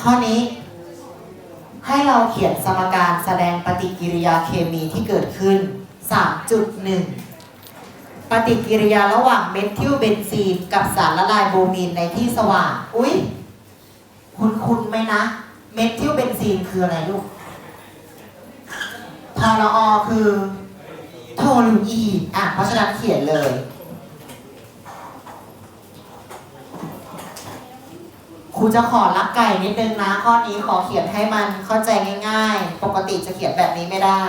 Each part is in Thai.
ข้อนี้ให้เราเขียนสมการแสดงปฏิกิริยาเคมีที่เกิดขึ้น 3.1 ปฏิกิริยาระหว่างเมทิลเบนซีนกับสารละลายโบมีนในที่สว่าง อุ๊ย คุณคุณไหมนะ เมทิลเบนซีนคืออะไรลูกทอรอคือโทลูอีนอะ เพราะฉะนั้นเขียนเลย ครู จะขอลักไก่นิดนึงนะ ข้อนี้ขอเขียนให้มันเข้าใจง่าย ๆ ปกติจะเขียนแบบนี้ไม่ได้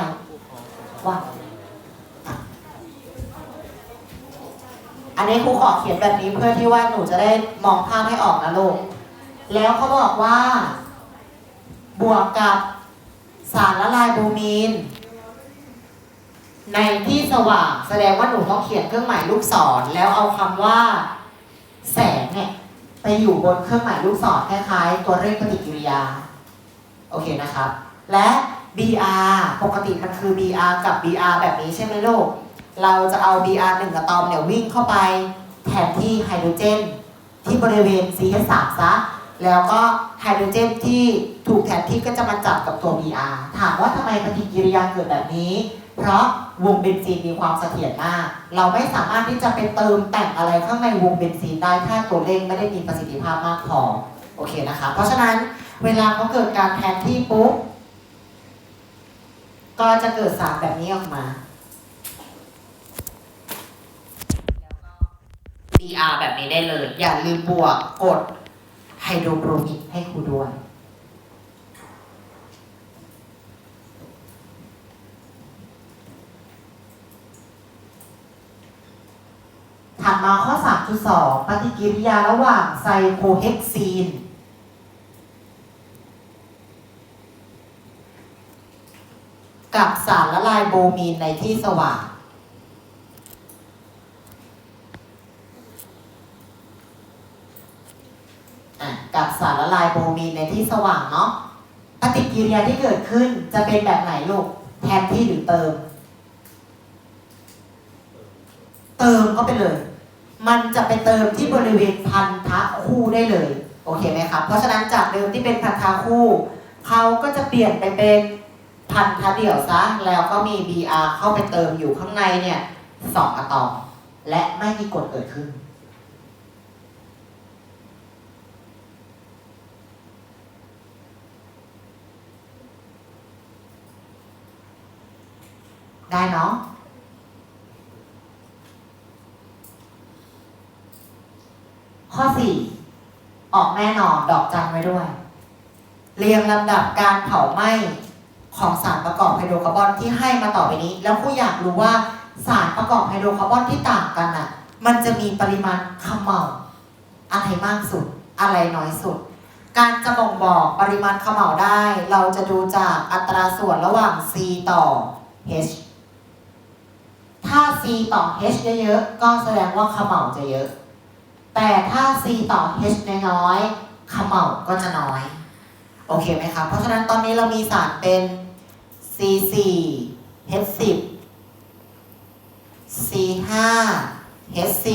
ว่าอันนี้ครูขอเขียนแบบนี้เพื่อที่ว่าหนูจะได้มองภาพให้ออกนะลูก แล้วเขาบอกว่า บวกกับสารละลายบรมีน ในที่สว่างแสดงว่าหนูต้องเขียนเครื่องหมายลูกศรแล้วเอาคำว่า แสงเนี่ย ไปอยู่บนเครื่องหมายลูกศรคล้ายๆ ตัวเร่งปฏิกิริยา โอเคนะครับ และ BR ปกติมันคือ BR กับ BR แบบนี้ใช่ไหมลูก เราจะเอา BR 1อะตอมเนี่ยวิ่งเข้าไปแทนที่ไฮโดรเจน ที่บริเวณ CH3 ซะ แล้วก็ไฮโดรเจนที่ถูกแทนที่ก็จะมาจับกับตัว BR ถามว่าทำไมปฏิกิริยาเกิดแบบนี้ เพราะวงเบนซีนมีความเสถียรมาก เราไม่สามารถที่จะไปเติมแต่งอะไรข้างในวงเบนซีนได้ถ้าตัวเลขไม่ได้มีประสิทธิภาพมากพอโอเคนะคะ เพราะฉะนั้นเวลาเขาเกิดการแทนที่ปุ๊บก็จะเกิดสารแบบนี้ออกมา BR แบบนี้ได้เลย อย่าลืมบวกกด ไฮโดรโบรมิกให้ครูด้วย ถัดมาข้อ 3.2 ปฏิกิริยาระหว่างไซโคเฮกซีน กับสารละลายโบมีนในที่สว่าง อะ กับสารละลายโบรมีนในที่สว่างเนาะปฏิกิริยาที่เกิดขึ้นจะเป็นแบบไหนลูกแทนที่หรือเติม เติมเข้าไปเลย มันจะไปเติมที่บริเวณพันธะคู่ได้เลย โอเคไหมครับ เพราะฉะนั้นจากเดิมที่เป็นพันธะคู่ เขาก็จะเปลี่ยนไปเป็นพันธะเดี่ยวซะ แล้วก็มี Br เข้าไปเติมอยู่ข้างในเนี่ยสองอะตอม และไม่มีกฎเกิดขึ้น ได้เนาะข้อ4ออกแน่นอนดอกจันไว้ด้วย เรียงลำดับการเผาไหม้ของสารประกอบไฮโดรคาร์บอนที่ให้มาต่อไปนี้ แล้วผู้อยากรู้ว่าสารประกอบไฮโดรคาร์บอนที่ต่างกันน่ะ มันจะมีปริมาณขม่าอะไรมากสุด อะไรน้อยสุด การจะบ่งบอกปริมาณขม่าได้ เราจะดูจากอัตราส่วนระหว่าง C ต่อ H C ต่อ H เยอะๆ ก็แสดงว่าขม่าจะเยอะ แต่ถ้า C ต่อ H น้อยๆขม่าก็จะน้อย โอเคไหมครับเพราะฉะนั้นตอนนี้เรามีสารเป็น C4 H10 C5 H10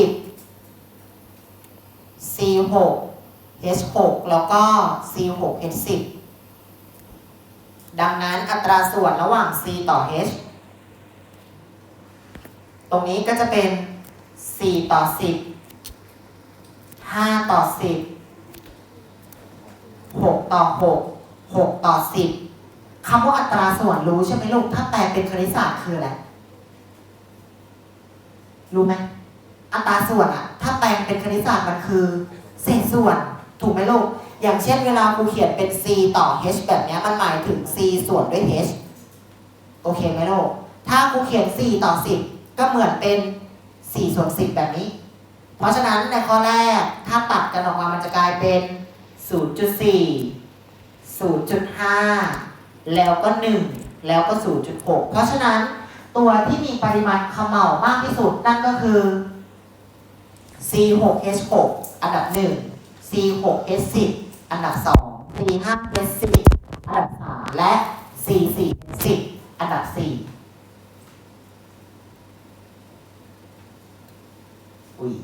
C6 H6 แล้วก็ C6 H10 ดังนั้นอัตราส่วนระหว่าง C ต่อ H รงนี้ก็จะเป็น 4 ต่อ 10 5 ต่อ 10 6 ต่อ 6 6 ต่อ 10คำว่าอัตราส่วนรู้ใช่ไหมลูก ถ้าแปลเป็นคณิตศาสตร์คืออะไร รู้ไหม อัตราส่วนอะถ้าแปลเป็นคณิตศาสตร์มันคือ เศษส่วน ถูกไหมลูก อย่างเช่นเวลาครูเขียนเป็น c ต่อ h แบบเนี้ยมันหมายถึง c ส่วนด้วย h โอเคไหมลูก ถ้าครูเขียน 4 ต่อ 10 ก็เหมือนเป็น4ส่วน10 แบบนี้ เพราะฉะนั้นในข้อแรกถ้าตัดกันออกมามันจะกลายเป็น 0.4 0.5 แล้วก็ 1 แล้วก็ 0.6 เพราะฉะนั้นตัวที่มีปริมาณขม่ามากที่สุดนั่นก็คือ C6H6 อันดับ 1 C6H10 อันดับ 2 C5H10 อันดับ 3 และ C4H10 อันดับ 4 อุ้ย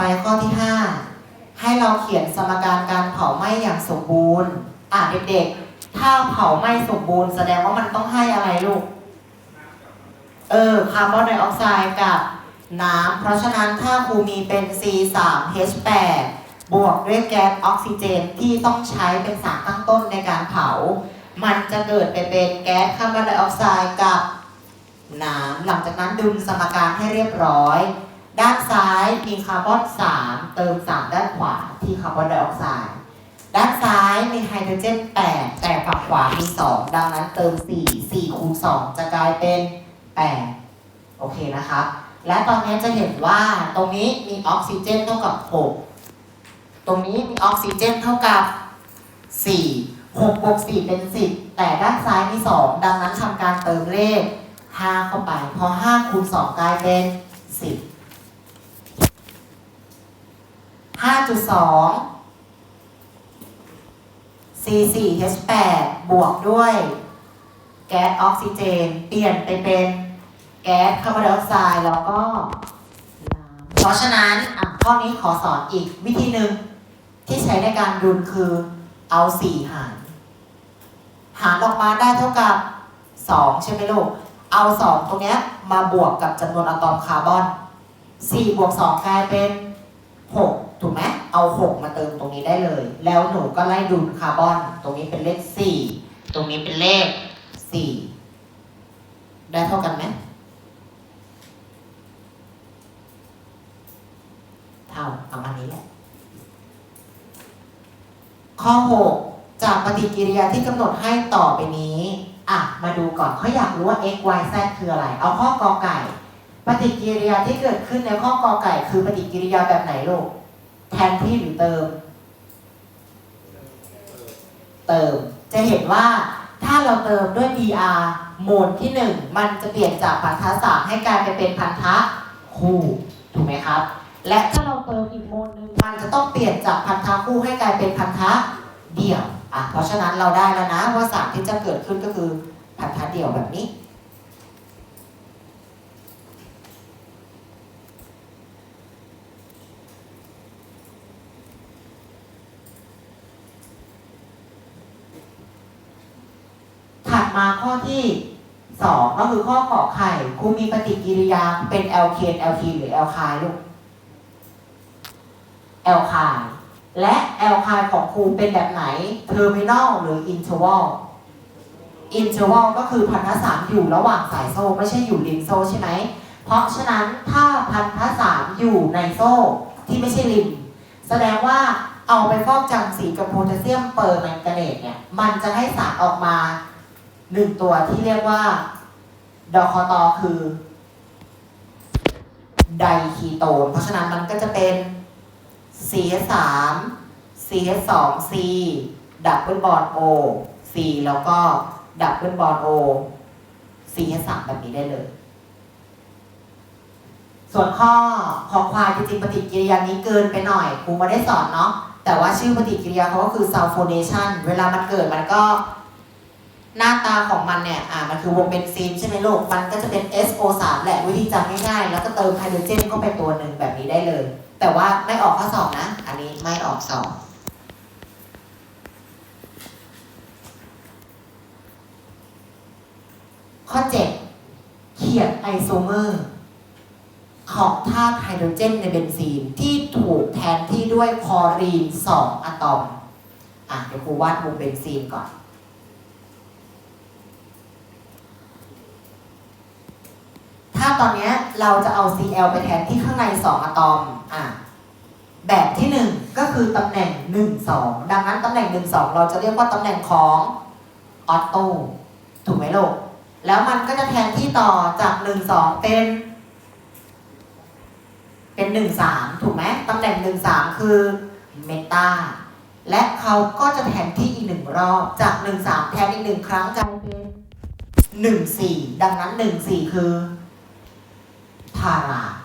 ไปข้อที่ 5 ให้เราเขียนสมการการเผาไหม้อย่างสมบูรณ์ อะเด็กๆ ถ้าเผาไหม้สมบูรณ์แสดงว่ามันต้องให้อะไรลูก เออคาร์บอนไดออกไซด์กับน้ำ เพราะฉะนั้นถ้าครูมีเป็น C3H8 บวกด้วยแก๊สออกซิเจนที่ต้องใช้เป็นสารตั้งต้นในการเผา มันจะเกิดไปเป็นแก๊สคาร์บอนไดออกไซด์กับน้ำ หลังจากนั้นดึงสมการให้เรียบร้อย ด้านซ้ายมีคาร์บอน3เติม 3 ด้านขวาที่คาร์บอนไดออกไซด์ด้านซ้ายมีไฮโดรเจน 8 แต่ฝั่งขวามี 2 ดังนั้นเติม 4 4คูณ2จะกลายเป็น 8 โอเคนะครับ และตอนนี้จะเห็นว่าตรงนี้มีออกซิเจนเท่ากับ 6 ตรงนี้มีออกซิเจนเท่ากับ 4 6บวก4เป็น 10 แต่ด้านซ้ายมี 2 ดังนั้นทำการเติมเลข 5 เข้าไป พอ 5 คูณ 2 กลายเป็น 10 5.2 C4H8 บวกด้วย แก๊สออกซิเจน เปลี่ยนไปเป็นแก๊สคาร์บอนไดออกไซด์แล้วก็ เพราะฉะนั้นข้อนี้ขอสอนอีกวิธีหนึ่งที่ใช้ในการดุลคือเอา 4 หาร หารออกมาได้เท่ากับ 2 ใช่ไหมลูก เอา 2 ตรงนี้มาบวกกับจำนวนอะตอมคาร์บอน 4 บวก 2 กลายเป็น 6 ถูกไหมเอา6มาเติมตรงนี้ได้เลย แล้วหนูก็ไล่ดุลคาร์บอน ตรงนี้เป็นเลข4ตรงนี้เป็นเลข4ได้เท่ากันไหมเท่าเอาอันนี้แหละ ข้อ6จากปฏิกิริยาที่กำหนดให้ต่อไปนี้ อะ มาดูก่อนเขาอยากรู้ว่า x y z คืออะไร เอาข้อกอไก่ ปฏิกิริยาที่เกิดขึ้นในข้อกอไก่ คือปฏิกิริยาแบบไหนลูก แทนที่หรือเติม เติม จะเห็นว่าถ้าเราเติมด้วย br โหมดที่ 1 มันจะเปลี่ยนจากพันธะสามให้กลายไปเป็นพันธะคู่ถูกไหมครับ และถ้าเราเติมอีกโหมดหนึ่งมันจะต้องเปลี่ยนจากพันธะคู่ให้กลายเป็นพันธะเดี่ยวอะเพราะฉะนั้นเราได้แล้วนะว่าสารที่จะเกิดขึ้นก็คือพันธะเดี่ยวแบบนี้ มาข้อที่2ก็คือข้อขอไข่ครูมีปฏิกิริยาเป็นแอลเคนแอลคีหรือแอลคายลูกแอลคายและแอลคายของครูเป็นแบบไหนเทอร์มินอลหรืออินเทอร์วัลอินเทอร์วัลก็คือพันธะสามอยู่ระหว่างสายโซ่ ไม่ใช่อยู่ริมโซ่ใช่ไหม เพราะฉะนั้นถ้าพันธะสามอยู่ในโซ่ที่ไม่ใช่ริม แสดงว่าเอาไปฟอกจังสีกับโพแทสเซียมเปอร์แมงกาเนตเนี่ย มันจะให้สารออกมา หนึ่งตัวที่เรียกว่าดอคอตอคือไดคีโตน เพราะฉะนั้นมันก็จะเป็น CH3 CH2C ดับเบิลบอล O C แล้วก็ดับเบิลบอล O CH3 แบบนี้ได้เลย ส่วนข้อขอควายจริงปฏิกิริยานี้เกินไปหน่อยครูไม่ได้สอนเนาะแต่ว่าชื่อปฏิกิริยาเขาก็คือ sulfonation เวลามันเกิดมันก็ หน้าตาของมันเนี่ย อ่า มันคือวงเบนซีนใช่ไหมลูก มันก็จะเป็น SO3 แหละวิธีจำง่ายๆ แล้วก็เติมไฮโดรเจนเข้าไปตัวหนึ่งแบบนี้ได้เลย แต่ว่าไม่ออกข้อสอบนะ อันนี้ไม่ออกสอบ ข้อ7เขียนไอโซเมอร์ของธาตุไฮโดรเจนในเบนซีนที่ถูกแทนที่ด้วยคลอรีน 2 อะตอม อะเดี๋ยวครูวาดวงเบนซีนก่อนาตอนนี้เราจะเอา Cl ไปแทนที่ข้างใน 2 อะตอมอะแบบที่ 1 ก็คือตำแหน่ง 1 2 ดังนั้นตำแหน่ง 1 2 เราจะเรียกว่าตำแหน่งของออโต้ถูกไหมลูกแล้วมันก็จะแทนที่ต่อจาก 1 2 เป็น เป็น 1 3 ถูกไหมตำแหน่ง 1 3 คือเมตาและเขาก็จะแทนที่อีกหนึ่งรอบจาก 1 3 แทนอีกหนึ่งครั้งกลายเป็น 1 4 ดังนั้น 1 4 คือ พ